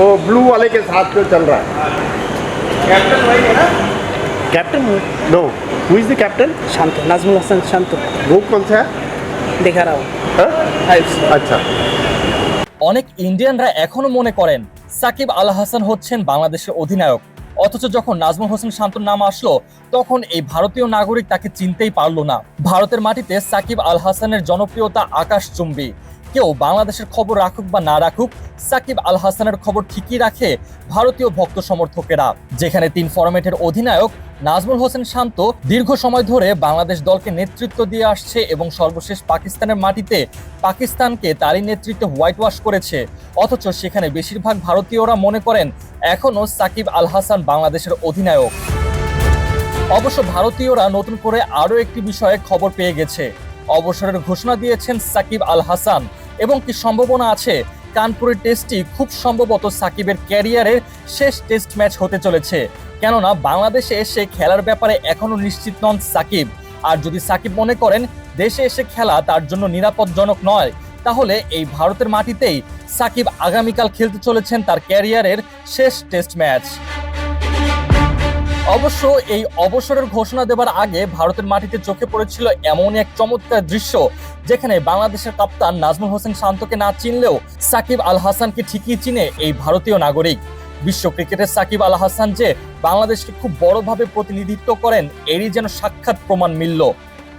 वो ब्लू वाले के साथ जो चल रहा है कैप्टन वही है ना captain no who is the captain Shanto Najmul Hasan Shanto वो कौन सा है দেখা রাও हाँ? হাইপস अच्छा অনেক ইন্ডিয়ানরা এখনো মনে করেন সাকিব আল হাসান হচ্ছেন বাংলাদেশের অধিনায়ক অথচ যখন নাজমুল হোসেন শান্তর নাম আসলো তখন এই ভারতীয় নাগরিক তাকে চিনতেই পারলো না ভারতের মাটিতে সাকিব আল হাসানের জনপ্রিয়তা আকাশচুম্বী কেউ বাংলাদেশের খবর রাখুক বা না রাখুক, সাকিব আল হাসানের খবর ঠিকই রাখে ভারতীয় ভক্ত সমর্থকেরা, যেখানে তিন ফরম্যাটের অধিনায়ক নাজমুল হোসেন শান্ত দীর্ঘ সময় ধরে বাংলাদেশ দলকে নেতৃত্ব দিয়ে আসছে এবং সর্বশেষ পাকিস্তানের মাটিতে পাকিস্তানকে তারই নেতৃত্বে হোয়াইট ওয়াশ করেছে। অথচ সেখানে বেশিরভাগ ভারতীয়রা মনে করেন, এখনও সাকিব আল হাসান বাংলাদেশের অধিনায়ক। অবশ্য ভারতীয়রা নতুন করে আরও একটি বিষয়ে খবর পেয়ে গেছে। অবসরের ঘোষণা দিয়েছেন সাকিব আল হাসান। এবং কি সম্ভাবনা আছে? কানপুরের টেস্টটি খুব সম্ভবত সাকিবের ক্যারিয়ারের শেষ টেস্ট ম্যাচ হতে চলেছে। কেননা বাংলাদেশে এসে খেলার ব্যাপারে এখনও নিশ্চিত নন সাকিব। আর যদি সাকিব মনে করেন দেশে এসে খেলা তার জন্য নিরাপদজনক নয়, তাহলে এই ভারতের মাটিতেই সাকিব আগামীকাল খেলতে চলেছেন তার ক্যারিয়ারের শেষ টেস্ট ম্যাচ। অবশ্য এই অবসরের ঘোষণা দেবার আগে ভারতের মাটিতে চোখে পড়েছিল এমন এক চমৎকার দৃশ্য, যেখানে বাংলাদেশের কাপ্তান নাজমুল হোসেন শান্তকে না চিনলেও সাকিব আল হাসানকে ঠিকই চিনে এই ভারতীয় নাগরিক। বিশ্ব ক্রিকেটের সাকিব আল হাসান যে বাংলাদেশকে খুব বড়ভাবে প্রতিনিধিত্ব করেন, এরই যেন সাক্ষাৎ প্রমাণ মিলল।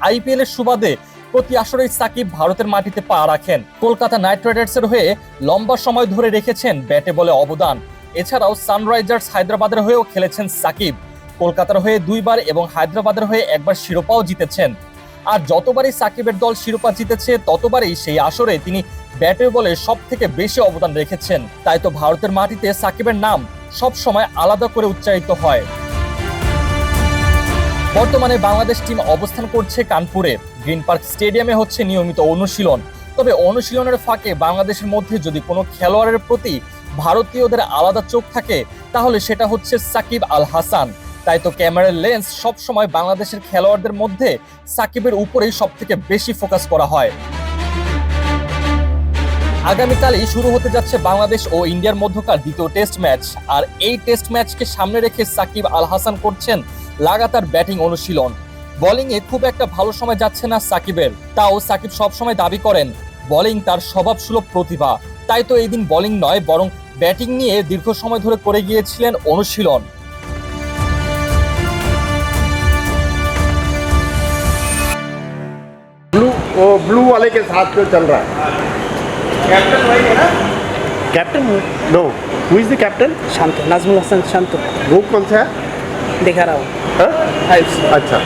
আইপিএল এর সুবাদে প্রতি আসরেই সাকিব ভারতের মাটিতে পা রাখেন। কলকাতা নাইট রাইডার্সের হয়ে লম্বা সময় ধরে রেখেছেন ব্যাটে বলে অবদান। এছাড়াও সানরাইজার্স হায়দ্রাবাদের হয়েও খেলেছেন সাকিব। কলকাতার হয়ে দুইবার এবং হায়দ্রাবাদের হয়ে একবার শিরোপাও জিতেছেন। আর যতবারই সাকিবের দল শিরোপা জিতেছে, ততবারই সেই আসরে তিনি ব্যাটে বলে সব থেকে বেশি অবদান রেখেছেন। তাই তো ভারতের মাটিতে সাকিবের নাম সব সময় আলাদা করে উচ্চারিত হয়। বর্তমানে বাংলাদেশ টিম অবস্থান করছে কানপুরে। গ্রিন পার্ক স্টেডিয়ামে হচ্ছে নিয়মিত অনুশীলন। তবে অনুশীলনের ফাঁকে বাংলাদেশের মধ্যে যদি কোনো খেলোয়াড়ের প্রতি ভারতীয়দের আলাদা চোখ থাকে, তাহলে সেটা হচ্ছে সাকিব আল হাসান। তাই তো ক্যামেরার লেন্স সবসময় বাংলাদেশের খেলোয়াড়দের মধ্যে সাকিবের উপরেই সব থেকে বেশি ফোকাস করা হয়। আগামীকালই শুরু হতে যাচ্ছে বাংলাদেশ ও ইন্ডিয়ার মধ্যকার দ্বিতীয় টেস্ট ম্যাচ। আর এই টেস্ট ম্যাচকে সামনে রেখে সাকিব আল হাসান করছেন লাগাতার ব্যাটিং অনুশীলন। বোলিংয়ে খুব একটা ভালো সময় যাচ্ছে না সাকিবের। তাও সাকিব সবসময় দাবি করেন, বোলিং তার স্বভাবসুলভ প্রতিভা। তাই তো এই দিন বোলিং নয়, বরং ব্যাটিং নিয়ে দীর্ঘ সময় ধরে করে গিয়েছিলেন অনুশীলন। ब्लू वाले के साथ जो चल रहा है। कैप्टन वही है ना? Captain? No who is the captain Shanto Najmul Hasan शांत। वो कौन सा है? दिखा रहा हूँ। हाँ? अच्छा।